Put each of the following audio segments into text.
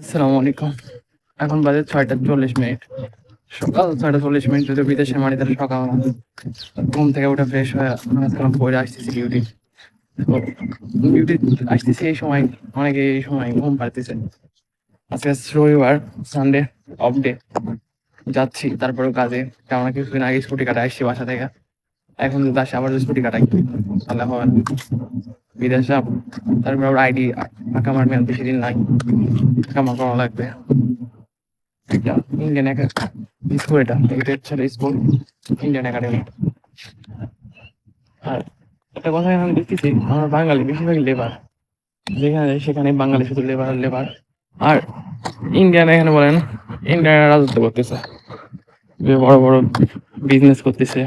আসসালামু আলাইকুম এখন বাজে ছয়টা চল্লিশ মিনিট। সকাল ছয়টা চল্লিশ মিনিট যদি বিদেশের মাটিতে সকাল। ঘুম থেকে উঠে ফ্রেশ হয়ে পরে আসতেছি ডিউটি ডিউটি আসতেছি এই সময়, অনেকে এই সময় ঘুম পাড়তেছে। আজকে রবিবার সানডে অফ ডে যাচ্ছি, তারপরেও কাজে। কেমন কিছুদিন আগে স্কুটি কাটা আসছি বাসা থেকে। এখন যদি আসে, আবার স্কুটি কাটাই, তাহলে হবে না। বিদেশ যাব তারপর আবার আইডি আঁকা মার মেয়াদ বেশি নাই। কামা করা লাগবে। ইন্ডিয়ান স্কুল এটা এটা হচ্ছে স্কুল ইন্ডিয়ান একাডেমি আর একটা কথা আমি দেখতেছি, আমরা বাঙালি বেশিরভাগ লেবার যেখানে, সেখানে বাঙালি শুধু লেবার আর লেবার আর ইন্ডিয়ান এখানে বলেন ইন্ডিয়ান রাজত্ব করতেছে। বড় বড় বিজনেস করতেছে।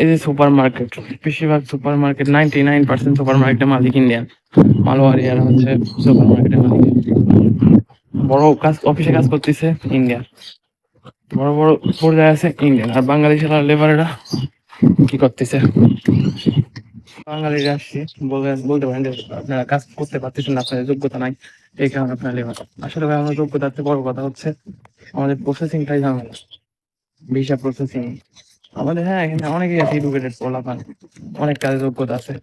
এই যে সুপার মার্কেট বেশিরভাগ super market ninety nine percent super মার্কেটের মালিক ইন্ডিয়ান মালোয়ারি আর হচ্ছে সুপার মার্কেটের মালিক। বড় কাজ অফিসে কাজ করতেছে ইন্ডিয়ান বড় বড় পর্যায়ে আছে ইন্ডিয়ান আর বাঙালি সারা লেবারেরা কি করতেছে? বাঙালিরা আসছে বলতে পারেন যে আপনারা কাজ করতে পারতেছেন না, আপনাদের যোগ্যতা নাই, এই কারণে আপনারা লেবার আসলে ভাই চেয়ে বড় কথা হচ্ছে, আমাদের প্রসেসিংটাই ঝামেলা। ভিসা প্রসেসিং আমাদের হ্যাঁ এখানে আছে এডুকেটেড অনেক কাজে যোগ্যতা আছে।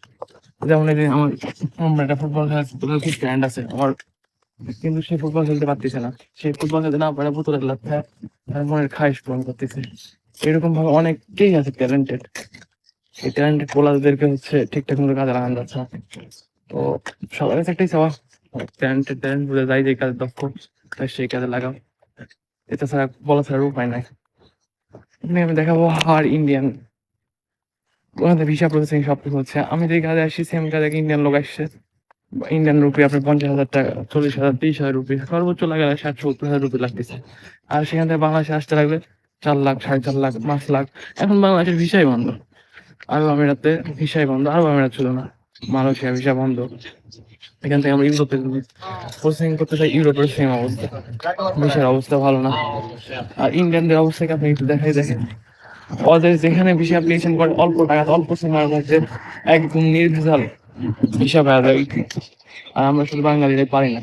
যেমন এই আমার ফুটবল খেলা ফুটবল খুব আছে। আমার কিন্তু সে ফুটবল খেলতে পারতেছে না। সে ফুটবল খেলতে না পারে তার মনের পূরণ করতেছে। এরকম ভাবে অনেকেই আছে ট্যালেন্টেড এই ট্যালেন্টেড পোলাদেরকে হচ্ছে ঠিকঠাক মতো কাজে লাগানো যাচ্ছে তো সবার কাছে একটাই চাওয়া ট্যালেন্টেড ট্যালেন্ট বুঝে যাই যে কাজে দক্ষ, তাই সেই কাজে লাগাও। এটা ছাড়া বলা ছাড়া উপায় নাই। আমি দেখাবো হার ইন্ডিয়ান ওখানে ভিসা প্রসেসিং সব কিছু হচ্ছে। আমি যে কাজে আসছি সেম কাজে ইন্ডিয়ান লোক আসছে। ইন্ডিয়ান রুপি আপনার পঞ্চাশ হাজার টাকা, চল্লিশ হাজার, তিরিশ হাজার রুপি সর্বোচ্চ লাগে ষাট, সত্তর হাজার রুপি লাগতেছে। আর সেখান থেকে বাংলাদেশে আসতে লাগবে চার লাখ, সাড়ে চার লাখ, পাঁচ লাখ। এখন বাংলাদেশের ভিসাই বন্ধ। আরব আমিরাতে ভিসাই বন্ধ, আরব আমিরাত ছিল না। মালয়েশিয়া ভিসা বন্ধ। এখান থেকে আমরা ইউরোপে প্রসেসিং করতে চাই, ইউরোপের সেম অবস্থা। ভিসার অবস্থা ভালো না। আর ইন্ডিয়ানদের অবস্থাকে আপনি একটু দেখাই, দেখেন। ওদের যেখানে ভিসা অ্যাপ্লিকেশন করে, অল্প টাকা অল্প সময়ের মধ্যে একদম নির্ভেজাল যায়। আর আমরা শুধু বাঙালিরাই পারি না।